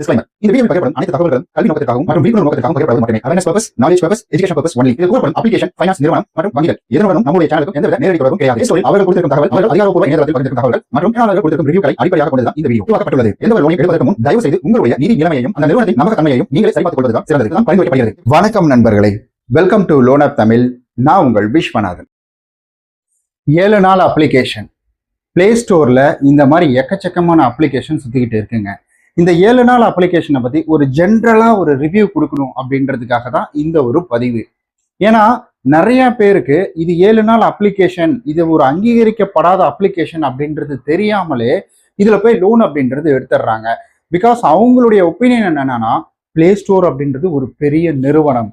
Disclaimer. இந்த வீடியோவில் பகிரப்படும் அனைத்து தகவல்களும் கல்வி நோக்கத்திற்காகவும் மற்றும் விழிப்புணர்வு நோக்கத்திற்காகவும் மட்டுமே. Awareness purpose knowledge purpose education purpose only இது கூறப்படும் அப்ளிகேஷன் ஃபைனான்ஸ் நிறுவனம் மற்றும் வங்கிகள். நம்முடைய எந்தவித நேரடி தொடர்பும் கிடையாது. அவர்கள் கொடுத்திருக்கும் தகவல் அவர்கள் அதிகாரப்பூர்வ இணையதளத்தில் பகிர்ந்திருக்கும் மற்றும் கொடுத்திருக்கும் ரிவ்யூக்களை அடிப்படையாக இந்த வீடியோ உருவாக்கப்பட்டுள்ளது. எந்த ஒரு லோனை எடுப்பதற்கு முன் தயவு செய்து உங்களுடைய நிதி நிலைமையையும் அந்த நிறுவனத்தின் நம்பகத்தன்மையையும் நீங்களே சரிபார்த்துக் கொள்வதுதான் சிறந்தது. தான் பரிந்துரைக்கப்படுகிறது. வணக்கம் நண்பர்களே. Welcome to loan app Tamil நான் உங்கள் விஸ்வநாதன். ஏழு நாள் அப்ளிகேஷன் பிளே ஸ்டோரில் இந்த மாதிரி எக்கச்சக்கமான அப்ளிகேஷன் சுற்றிக்கிட்டு இருக்குங்க. இந்த ஏழு நாள் அப்ளிகேஷனை பற்றி ஒரு ஜென்ரலாக ஒரு ரிவ்யூ கொடுக்கணும் அப்படின்றதுக்காக தான் இந்த ஒரு பதிவு. ஏன்னா நிறைய பேருக்கு இது ஏழு நாள் அப்ளிகேஷன் இது ஒரு அங்கீகரிக்கப்படாத அப்ளிகேஷன் அப்படின்றது தெரியாமலே இதில் போய் லோன் அப்படின்றது எடுத்துடுறாங்க. பிகாஸ் அவங்களுடைய ஒப்பீனியன் என்னன்னா ப்ளே ஸ்டோர் அப்படின்றது ஒரு பெரிய நிறுவனம்.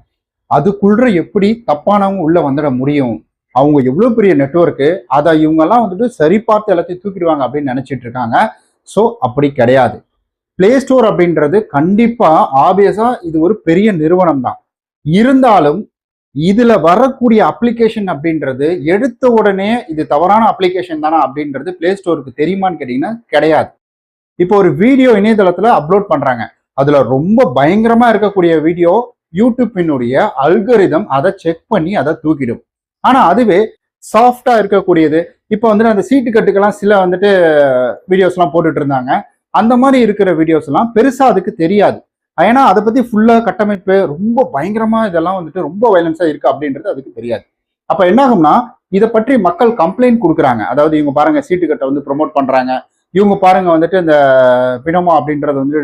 அதுக்குள்ள எப்படி தப்பானவங்க உள்ள வந்துட முடியும்? அவங்க எவ்வளோ பெரிய நெட்ஒர்க்கு அதை இவங்கெல்லாம் வந்துட்டு சரி பார்த்து எல்லாத்தையும் தூக்கிடுவாங்க அப்படின்னு நினைச்சிட்டு இருக்காங்க. ஸோ அப்படி கிடையாது. ப்ளே ஸ்டோர் அப்படின்றது கண்டிப்பா ஆபியஸா இது ஒரு பெரிய நிறுவனம் தான் இருந்தாலும் இதுல வரக்கூடிய அப்ளிகேஷன் அப்படின்றது எடுத்த உடனே இது தவறான அப்ளிகேஷன் தானா அப்படின்றது பிளே ஸ்டோருக்கு தெரியுமான்னு கேட்டீங்கன்னா கிடையாது. இப்போ ஒரு வீடியோ இணையதளத்துல அப்லோட் பண்றாங்க. அதுல ரொம்ப பயங்கரமா இருக்கக்கூடிய வீடியோ யூடியூப்பினுடைய அல்கரிதம் அதை செக் பண்ணி அதை தூக்கிடும். ஆனா அதுவே சாஃப்டா இருக்கக்கூடியது. இப்போ வந்துட்டு அந்த சீட்டு கட்டுக்கெல்லாம் சில வந்துட்டு வீடியோஸ்லாம் போட்டுட்டு இருந்தாங்க. அந்த மாதிரி இருக்கிற வீடியோஸ் எல்லாம் பெருசா அதுக்கு தெரியாது. ஏன்னா அதை பத்தி ஃபுல்லா கட்டமைப்பு ரொம்ப பயங்கரமா இதெல்லாம் வந்துட்டு ரொம்ப வயலன்ஸா இருக்கு அப்படின்றது அதுக்கு தெரியாது. அப்ப என்ன ஆகும்னா இதை பற்றி மக்கள் கம்ப்ளைண்ட் கொடுக்குறாங்க. அதாவது இவங்க பாருங்க சீட்டு கட்டை வந்து ப்ரொமோட் பண்றாங்க. இவங்க பாருங்க வந்துட்டு இந்த பினோமா அப்படின்றத வந்து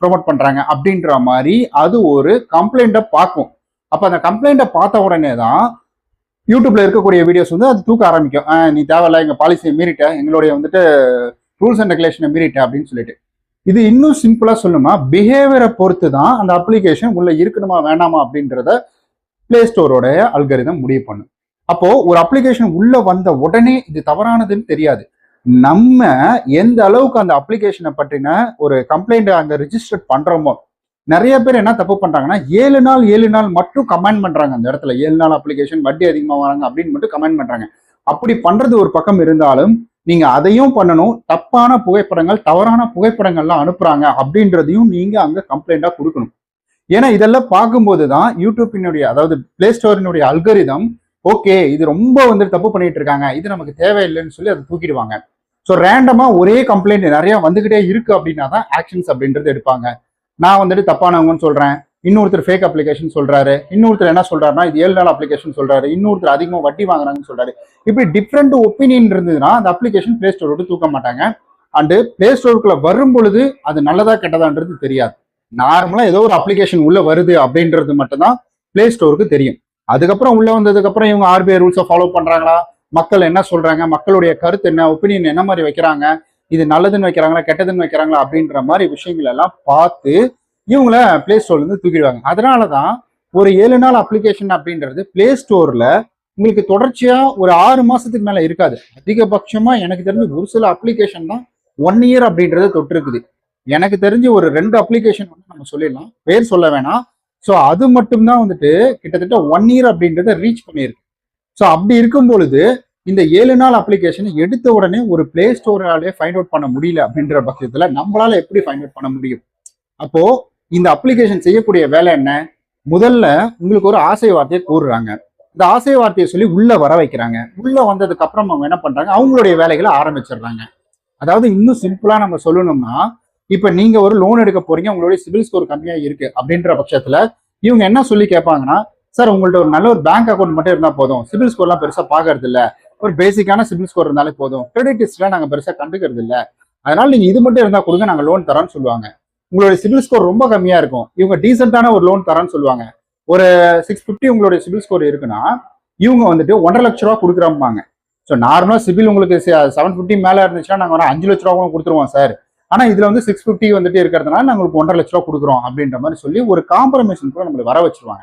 ப்ரொமோட் பண்றாங்க அப்படின்ற மாதிரி அது ஒரு கம்ப்ளைண்ட்டை பார்க்கும். அப்ப அந்த கம்ப்ளைண்ட்டை பார்த்த உடனே தான் யூடியூப்ல இருக்கக்கூடிய வீடியோஸ் வந்து அது தூக்க ஆரம்பிக்கும். ஆஹ் நீ தேவையில்ல எங்க பாலிசியை மீறிட்ட. எங்களுடைய வந்துட்டு ரூல்ஸ் அண்ட் ரெகுலேஷனை மீறிட்ட அப்படின்னு சொல்லிட்டு. இது இன்னும் சிம்பிளா சொல்லணுமா பிஹேவியரை பொறுத்து தான் அந்த அப்ளிகேஷன் உள்ள இருக்கணுமா வேணாமா அப்படின்றத பிளே ஸ்டோரோட அல்கரிதம் முடிவு பண்ணும். அப்போ ஒரு அப்ளிகேஷன் உள்ள வந்த உடனே இது தவறானதுன்னு தெரியாது. நம்ம எந்த அளவுக்கு அந்த அப்ளிகேஷனை பற்றின ஒரு கம்ப்ளைண்ட் அங்க ரிஜிஸ்டர் பண்றோமோ நிறைய பேர் என்ன தப்பு பண்றாங்கன்னா ஏழு நாள் ஏழு நாள் மட்டும் கமெண்ட் பண்றாங்க அந்த இடத்துல. ஏழு நாள் அப்ளிகேஷன் வட்டி அதிகமாக வராங்க அப்படின்னு மட்டும் கமெண்ட் பண்றாங்க. அப்படி பண்றது ஒரு பக்கம் இருந்தாலும் நீங்க அதையும் பண்ணணும். தப்பான புகைப்படங்கள் தவறான புகைப்படங்கள்லாம் அனுப்புறாங்க அப்படின்றதையும் நீங்க அங்க கம்ப்ளைண்டா கொடுக்கணும். ஏன்னா இதெல்லாம் பார்க்கும்போது தான் யூடியூப்பினுடைய அதாவது பிளே ஸ்டோரினுடைய அல்கரிதம் ஓகே இது ரொம்ப வந்துட்டு தப்பு பண்ணிட்டு இருக்காங்க. இது நமக்கு தேவையில்லைன்னு சொல்லி அதை தூக்கிடுவாங்க. ஸோ ரேண்டமா ஒரே கம்ப்ளைண்ட் நிறைய வந்துகிட்டே இருக்கு அப்படின்னா தான் ஆக்ஷன்ஸ் அப்படின்றது எடுப்பாங்க. நான் வந்துட்டு தப்பானவங்கன்னு சொல்றேன். இன்னொருத்தர் ஃபேக் அப்ளிகேஷன் சொல்றாரு. இன்னொருத்தர் என்ன சொல்றாருன்னா இது ஏழு நாள் அப்ளிகேஷன் சொல்றாரு. இன்னொருத்தர் அதிகமாக வட்டி வாங்குறாங்கன்னு சொல்றாரு. இப்படி டிஃப்ரெண்ட் ஒப்பீனியன் இருந்ததுன்னா அந்த அப்ளிகேஷன் பிளே ஸ்டோர் விட்டு தூக்க மாட்டாங்க. அண்டு பிளே ஸ்டோருக்குள்ள வரும் பொழுது அது நல்லதா கெட்டதான்றது தெரியாது. நார்மலா ஏதோ ஒரு அப்ளிகேஷன் உள்ள வருது அப்படின்றது மட்டும்தான் பிளே ஸ்டோருக்கு தெரியும். அதுக்கப்புறம் உள்ள வந்ததுக்கப்புறம் இவங்க ஆர்பிஐ ரூல்ஸை ஃபாலோ பண்றாங்களா? மக்கள் என்ன சொல்றாங்க? மக்களுடைய கருத்து என்ன? ஒப்பீனியன் என்ன மாதிரி வைக்கிறாங்க? இது நல்லதுன்னு வைக்கிறாங்களா கெட்டதுன்னு வைக்கிறாங்களா அப்படின்ற மாதிரி விஷயங்கள் எல்லாம் பார்த்து இவங்கள பிளே ஸ்டோர்லேருந்து தூக்கிடுவாங்க. அதனால தான் ஒரு ஏழு நாள் அப்ளிகேஷன் அப்படின்றது பிளே ஸ்டோரில் உங்களுக்கு தொடர்ச்சியாக ஒரு ஆறு மாதத்துக்கு மேலே இருக்காது. அதிகபட்சமாக எனக்கு தெரிஞ்சு ஒரு சில அப்ளிகேஷன் தான் ஒன் இயர் அப்படின்றத தொட்டிருக்குது எனக்கு தெரிஞ்சு ஒரு ரெண்டு அப்ளிகேஷன் வந்து நம்ம சொல்லிடலாம். பேர் சொல்ல வேணாம். ஸோ அது மட்டும்தான் வந்துட்டு கிட்டத்தட்ட ஒன் இயர் அப்படின்றத ரீச் பண்ணியிருக்கு. ஸோ அப்படி இருக்கும் பொழுது இந்த ஏழு நாள் அப்ளிகேஷன் எடுத்த உடனே ஒரு பிளே ஸ்டோராலே ஃபைண்ட் அவுட் பண்ண முடியல அப்படின்ற பட்சத்தில் நம்மளால எப்படி ஃபைண்ட் அவுட் பண்ண முடியும்? அப்போ இந்த அப்ளிகேஷன் செய்யக்கூடிய வேலை என்ன? முதல்ல உங்களுக்கு ஒரு ஆசை வார்த்தையை கூறுறாங்க. இந்த ஆசை வார்த்தையை சொல்லி உள்ள வர வைக்கிறாங்க. உள்ள வந்ததுக்கு அப்புறம் அவங்க என்ன பண்றாங்க? அவங்களுடைய வேலைகளை ஆரம்பிச்சிடுறாங்க. அதாவது இன்னும் சிம்பிளா நம்ம சொல்லணும்னா இப்ப நீங்க ஒரு லோன் எடுக்க போறீங்க உங்களுடைய சிபில் ஸ்கோர் கம்மியா இருக்கு அப்படின்ற பட்சத்துல இவங்க என்ன சொல்லி கேட்பாங்கன்னா சார் உங்கள்ட்ட ஒரு நல்ல ஒரு பேங்க் அக்கௌண்ட் மட்டும் இருந்தா போதும். சிபில் ஸ்கோர்லாம் பெருசா பாக்குறது இல்ல. ஒரு பேசிக்கான சிபில் ஸ்கோர் இருந்தாலே போதும். கிரெடிட் ஹிஸ்ட்ரியா நாங்க பெருசா கண்டுக்கிறது இல்ல. அதனால நீங்க இது மட்டும் இருந்தா கொடுங்க நாங்க லோன் தரோம்னு சொல்லுவாங்க. உங்களுடைய சிபில் ஸ்கோர் ரொம்ப கம்மியா இருக்கும். இவங்க டீசென்டான ஒரு லோன் தரேன்னு சொல்லுவாங்க. ஒரு சிக்ஸ் ஃபிஃப்டி உங்களுடைய சிபில் ஸ்கோர் இருக்குன்னா இவங்க வந்துட்டு ஒன்றரை லட்ச ரூபா கொடுக்குறாம்பாங்க. ஸோ நார்மலாக சிபில் உங்களுக்கு செவன் ஃபிஃப்டி மேலே இருந்துச்சுன்னா நாங்கள் ஒரு அஞ்சு லட்ச ரூபா கூட கொடுத்துருவோம் சார். ஆனால் இதில் வந்து சிக்ஸ் ஃபிஃப்டி வந்துட்டு இருக்கிறதுனால நாங்கள் உங்களுக்கு ஒன்றரை லட்ச ரூபா கொடுக்குறோம் அப்படின்ற மாதிரி சொல்லி ஒரு காம்ப்ரமைஷன் கூட நம்மளை வர வச்சிருவாங்க.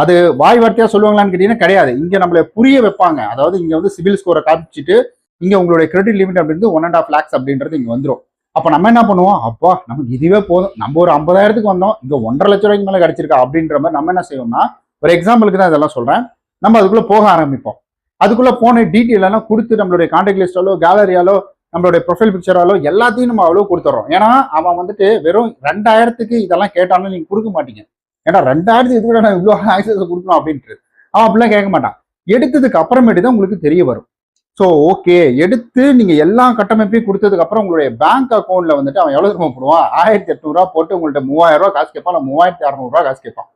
அது வாய் வார்த்தையா சொல்லுவாங்களான்னு கேட்டீங்கன்னா கிடையாது. இங்க நம்மளை புரிய வைப்பாங்க. அதாவது இங்க வந்து சிபில் ஸ்கோரை காமிச்சிட்டு இங்க உங்களுடைய கிரெடிட் லிமிட் அப்படின்றது ஒன் அண்ட் ஆஃப் லேக்ஸ் அப்படின்றது இங்க வந்துடும் அப்போ நம்ம என்ன பண்ணுவோம்? அப்பா நமக்கு இதுவே போதும். நம்ம ஒரு ஐம்பதாயிரத்துக்கு வந்தோம். இங்கே ஒன்றரை லட்ச ரூபாய்க்கு மேலே கிடச்சிருக்கா அப்படின்ற மாதிரி நம்ம என்ன செய்வோம்னா ஒரு எக்ஸாம்பிளுக்கு தான் இதெல்லாம் சொல்கிறேன் நம்ம அதுக்குள்ளே போக ஆரம்பிப்போம். அதுக்குள்ளே போன டீட்டெயில் எல்லாம் கொடுத்து நம்மளுடைய கான்டாக்ட் லிஸ்டாலோ கேலரியாலோ நம்மளுடைய ப்ரொஃபைல் பிக்சராலோ எல்லாத்தையும் நம்ம அவ்வளோ கொடுத்துட்றோம் ஏன்னா அவன் வந்துட்டு வெறும் ரெண்டாயிரத்துக்கு இதெல்லாம் கேட்டாலும் நீங்கள் கொடுக்க மாட்டீங்க. ஏன்னா ரெண்டாயிரத்துக்கு கூட நான் இவ்வளோ ஆக்சஸ் கொடுக்கணும் அப்படின்ட்டு. அவன் அப்படிலாம் கேட்க மாட்டான். எடுத்ததுக்கு அப்புறமேட்டு தான் உங்களுக்கு தெரிய வரும். ஸோ ஓகே எடுத்து நீங்கள் எல்லா கட்டமைப்பையும் கொடுத்ததுக்கு அப்புறம் உங்களுடைய பேங்க் அக்கௌண்ட்ல வந்துட்டு அவன் எவ்வளோ ரூபா போடுவான்? ஆயிரத்தி எட்நூறுரூவா போட்டு உங்கள்கிட்ட மூவாயிரம் ரூபா காசு கேட்பான் இல்லை மூவாயிரத்தி அறநூறுவா காசு கேட்பான்.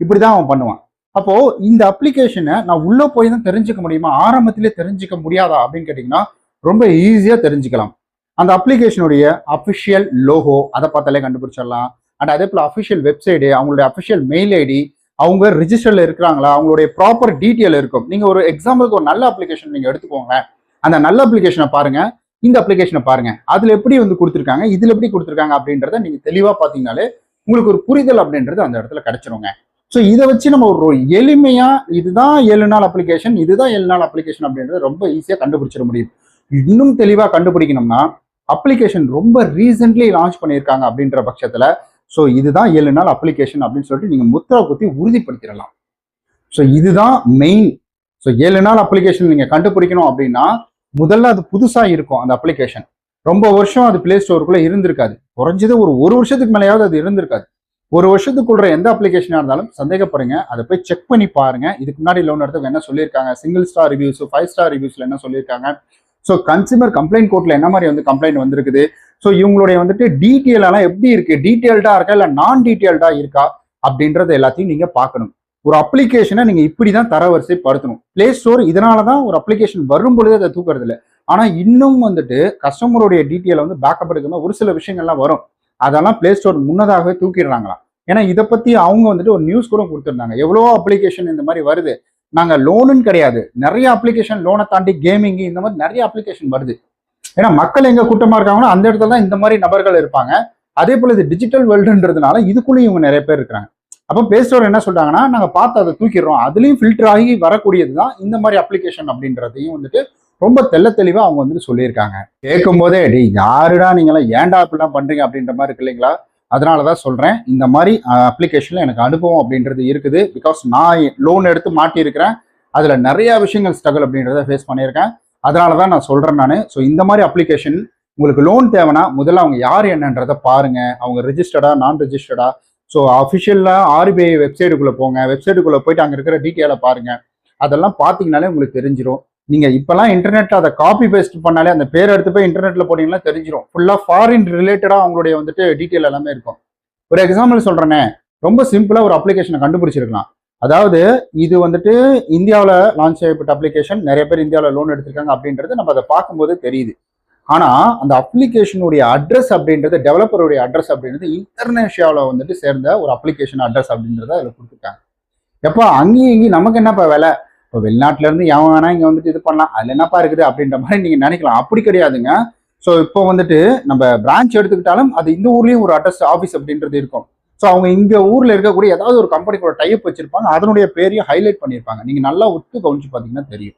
இப்படி தான் அவன் பண்ணுவான். அப்போ இந்த அப்ளிகேஷனை நான் உள்ளே போய் தான் தெரிஞ்சுக்க முடியுமா? ஆரம்பத்திலே தெரிஞ்சுக்க முடியாதா? அப்படின்னு கேட்டிங்கன்னா ரொம்ப ஈஸியாக தெரிஞ்சுக்கலாம். அந்த அப்ளிகேஷனுடைய அஃபிஷியல் லோகோ அதை பார்த்தாலே கண்டுபிடிச்சிடலாம். அண்ட் அதே போல் அஃபிஷியல் வெப்சைடு அவங்களுடைய அஃபிஷியல் மெயில் ஐடி அவங்க ரிஜிஸ்டர்ல இருக்கிறாங்களா? அவங்களுடைய ப்ராப்பர் டீட்டெயில் இருக்கும். நீங்க ஒரு எக்ஸாம்பிளுக்கு ஒரு நல்ல அப்ளிகேஷன் நீங்க எடுத்துக்கோங்க அந்த நல்ல அப்ளிகேஷனை பாருங்க. இந்த அப்ளிகேஷனை பாருங்க. அதுல எப்படி வந்து கொடுத்துருக்காங்க? இதுல எப்படி கொடுத்துருக்காங்க? அப்படின்றத நீங்க தெளிவா பாத்தீங்கனாலே உங்களுக்கு ஒரு புரிதல் அப்படின்றது அந்த இடத்துல கிடைச்சிருங்க. ஸோ இதை வச்சு நம்ம ஒரு எளிமையா இதுதான் ஏழு நாள் அப்ளிகேஷன் இதுதான் ஏழு நாள் அப்ளிகேஷன் அப்படின்றத ரொம்ப ஈஸியா கண்டுபிடிச்சிட முடியும். இன்னும் தெளிவா கண்டுபிடிக்கணும்னா அப்ளிகேஷன் ரொம்ப ரீசென்ட்லி லான்ச் பண்ணியிருக்காங்க அப்படின்ற பட்சத்துல ஸோ இதுதான் ஏழு நாள் அப்ளிகேஷன் அப்படின்னு சொல்லிட்டு நீங்கள் முத்திரை குத்தி உறுதிப்படுத்திடலாம். ஸோ இதுதான் மெயின் ஸோ ஏழு நாள் அப்ளிகேஷன் நீங்கள் கண்டுபிடிக்கணும் அப்படின்னா முதல்ல அது புதுசாக இருக்கும் அந்த அப்ளிகேஷன் ரொம்ப வருஷம் அது பிளே ஸ்டோருக்குள்ளே இருந்திருக்காது. குறைஞ்சது ஒரு ஒரு வருஷத்துக்கு மேலேயாவது அது இருந்திருக்காது. ஒரு வருஷத்துக்குள்ள எந்த அப்ளிகேஷனாக இருந்தாலும் சந்தேகப்படுங்க. அதை போய் செக் பண்ணி பாருங்க. இதுக்கு முன்னாடி லோன் எடுத்தவங்க என்ன சொல்லியிருக்காங்க? Single star reviews five star ரிவ்யூஸ்ல என்ன சொல்லியிருக்காங்க? ஸோ கன்சியூமர் கம்ப்ளைண்ட் கோர்ட்ல என்ன மாதிரி வந்து கம்ப்ளைண்ட் வந்திருக்குது? ஸோ இவங்களுடைய வந்துட்டு டீட்டெயிலெல்லாம் எப்படி இருக்கு? டீட்டெயில்டா இருக்கா? இல்லை நான் டீட்டெயில்டா இருக்கா? அப்படின்றத எல்லாத்தையும் நீங்க பார்க்கணும். ஒரு அப்ளிகேஷனை நீங்க தரவரிசை தரவரிசைப்படுத்தணும். பிளே ஸ்டோர் இதனால தான் ஒரு அப்ளிகேஷன் வரும் பொழுது அதை தூக்குறது இல்லை. ஆனா இன்னும் வந்துட்டு கஸ்டமருடைய டீட்டெயிலை வந்து பேக்கப் எடுக்கணும் ஒரு சில விஷயங்கள்லாம் வரும். அதெல்லாம் பிளே ஸ்டோர் முன்னதாகவே தூக்கிடுறாங்களாம். ஏன்னா இதை பத்தி அவங்க வந்துட்டு ஒரு நியூஸ் கூட கொடுத்துருந்தாங்க. எவ்வளோ அப்ளிகேஷன் இந்த மாதிரி வருது. நாங்கள் லோனுன்னு கிடையாது. நிறைய அப்ளிகேஷன் லோனை தாண்டி கேமிங் இந்த மாதிரி நிறைய அப்ளிகேஷன் வருது. ஏன்னா மக்கள் எங்க கூட்டமா இருக்காங்களோ அந்த இடத்துல தான் இந்த மாதிரி நபர்கள் இருப்பாங்க. அதே போல இது டிஜிட்டல் வேர்ல்டுன்றதுனால இதுக்குள்ளேயும் இவங்க நிறைய பேர் இருக்கிறாங்க. அப்போ பிளே ஸ்டோர் என்ன சொல்றாங்கன்னா நாங்க பார்த்து அதை தூக்கிடுறோம். அதுலயும் ஃபில்டர் ஆகி வரக்கூடியது தான் இந்த மாதிரி அப்ளிகேஷன் அப்படின்றதையும் வந்துட்டு ரொம்ப தெள்ள தெளிவா அவங்க வந்துட்டு சொல்லியிருக்காங்க. கேட்கும் போதே டி யாருடா நீங்களாம் ஏன்டா இப்படிலாம் பண்றீங்க? அப்படின்ற மாதிரி இருக்கு இல்லைங்களா? அதனால தான் சொல்றேன். இந்த மாதிரி அப்ளிகேஷன்ல எனக்கு அனுபவம் அப்படின்றது இருக்குது. பிகாஸ் நான் லோன் எடுத்து மாட்டியிருக்கிறேன். அதுல நிறைய விஷயங்கள் ஸ்ட்ரகிள் அப்படின்றத ஃபேஸ் பண்ணியிருக்கேன். அதனால தான் நான் சொல்கிறேன் நான். ஸோ இந்த மாதிரி அப்ளிகேஷன் உங்களுக்கு லோன் தேவைன்னா முதல்ல அவங்க யார் என்னன்றதை பாருங்கள் அவங்க ரிஜிஸ்டர்டா நான் ரிஜிஸ்டர்டா ஸோ அஃபிஷியலாக ஆர்பிஐ வெப்சைட்டுக்குள்ளே போங்க. வெப்சைட்டுக்குள்ளே போயிட்டு அங்கே இருக்கிற டீட்டெயிலை பாருங்கள் அதெல்லாம் பார்த்தீங்கனாலே உங்களுக்கு தெரிஞ்சிடும் நீங்கள் இப்போலாம் இன்டர்நெட் அதை காப்பி பேஸ்ட் பண்ணாலே அந்த பேர் எடுத்து போய் இன்டர்நெட்டில் போனீங்கன்னா தெரிஞ்சிடும் ஃபுல்லாக ஃபாரின் ரிலேட்டடாக அவங்களுடைய வந்துட்டு டீட்டெயில் எல்லாமே இருக்கும். ஒரு எக்ஸாம்பிள் சொல்கிறேனே ரொம்ப சிம்பிளாக ஒரு அப்ளிகேஷனை கண்டுபிடிச்சிருக்கலாம். அதாவது இது வந்துட்டு இந்தியாவில் லான்ச் செய்யப்பட்ட அப்ளிகேஷன் நிறைய பேர் இந்தியாவில் லோன் எடுத்திருக்காங்க அப்படின்றது நம்ம அதை பார்க்கும்போது தெரியுது. ஆனால் அந்த அப்ளிகேஷனுடைய அட்ரஸ் அப்படின்றது டெவலப்பருடைய அட்ரஸ் அப்படின்றது இந்தோனேஷியாவில் வந்துட்டு சேர்ந்த ஒரு அப்ளிகேஷன் அட்ரஸ் அப்படின்றத அதில் கொடுத்துருக்காங்க எப்போ அங்கேயும் இங்கேயும் நமக்கு என்னப்பா வேலை? இப்போ வெளிநாட்டிலேருந்து எவன் வேணா இங்கே வந்துட்டு இது பண்ணலாம். அதில் என்னப்பா இருக்குது அப்படின்ற மாதிரி நீங்கள் நினைக்கலாம். அப்படி கிடையாதுங்க. ஸோ இப்போ வந்துட்டு நம்ம பிரான்ச் எடுத்துக்கிட்டாலும் அது இந்த ஊர்லேயும் ஒரு அட்ரஸ் ஆஃபீஸ் அப்படின்றது இருக்கும். ஸோ அவங்க இங்கே ஊரில் இருக்கக்கூடிய ஏதாவது ஒரு கம்பெனிக்கோட டைப் வச்சிருப்பாங்க. அதனுடைய பேரையும் ஹைலைட் பண்ணியிருப்பாங்க. நீங்கள் நல்லா ஒத்து கவனிச்சு பார்த்தீங்கன்னா தெரியும்.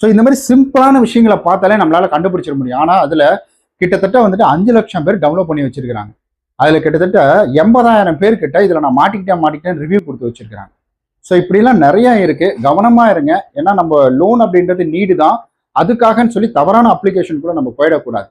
ஸோ இந்த மாதிரி சிம்பிளான விஷயங்களை பார்த்தாலே நம்மளால கண்டுபிடிச்சிட முடியும். ஆனால் அதில் கிட்டத்தட்ட வந்துட்டு அஞ்சு லட்சம் பேர் டவுன்லோட் பண்ணி வச்சிருக்காங்க அதில் கிட்டத்தட்ட எண்பதாயிரம் பேர்கிட்ட இதில் நான் மாட்டிக்கிட்டேன் மாட்டிக்கிட்டேன் ரிவ்யூ கொடுத்து வச்சிருக்கிறாங்க. ஸோ இப்படிலாம் நிறையா இருக்குது கவனமாக இருங்க. ஏன்னா நம்ம லோன் அப்படின்றது நீடு தான். அதுக்காகன்னு சொல்லி தவறான அப்ளிகேஷன் கூட நம்ம போயிடக்கூடாது.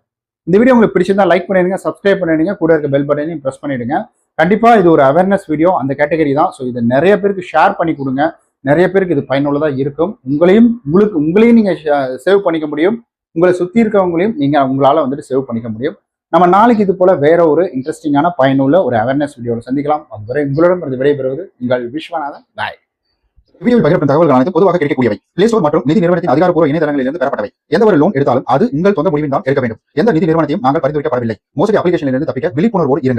இந்த வீடியோ உங்களுக்கு பிடிச்சிருந்தா லைக் பண்ணிடுங்க சப்ஸ்கிரைப் பண்ணிடுங்க. கூட இருக்க பெல் பட்டனையும் ப்ரெஸ் பண்ணிடுங்க. கண்டிப்பா இது ஒரு அவேர்னஸ் வீடியோ அந்த கேட்டகரி தான். ஸோ இதை நிறைய பேருக்கு ஷேர் பண்ணி கொடுங்க. நிறைய பேருக்கு இது பயனுள்ளதாக இருக்கும். உங்களையும் உங்களுக்கு உங்களையும் நீங்கள் சேவ் பண்ணிக்க முடியும். உங்களை சுத்தி இருக்கவங்களையும் நீங்க உங்களால வந்துட்டு சேவ் பண்ணிக்க முடியும். நம்ம நாளைக்கு இது போல வேற ஒரு இன்ட்ரெஸ்டிங்கான பயனுள்ள ஒரு அவேர்னஸ் வீடியோவில் சந்திக்கலாம். அதுவரை உங்களிடம் இருந்து விடைபெறுவது உங்கள் விஸ்வநாதன். பாய் வீடியோவில் பகிரப்படும் தகவல்கள் அனைத்து பொதுவாக கிடைக்கக்கூடியவை. பிளே ஸ்டோர் மற்றும் நிதி நிறுவனத்தின் அதிகாரப்பூர்வ இணையதளங்களிலிருந்து பெறப்பட்டவை. எந்த ஒரு லோன் எடுத்தாலும் அது உங்கள் சொந்த முடிவின் தான் எடுக்க வேண்டும். எந்த நிதி நிறுவனத்தையும் நாங்கள் பரிந்துரைக்கப்படவில்லை. மோசடி அப்ளிகேஷனிலிருந்து தப்பிக்க விழிப்புணர்வோடு இருங்கள்.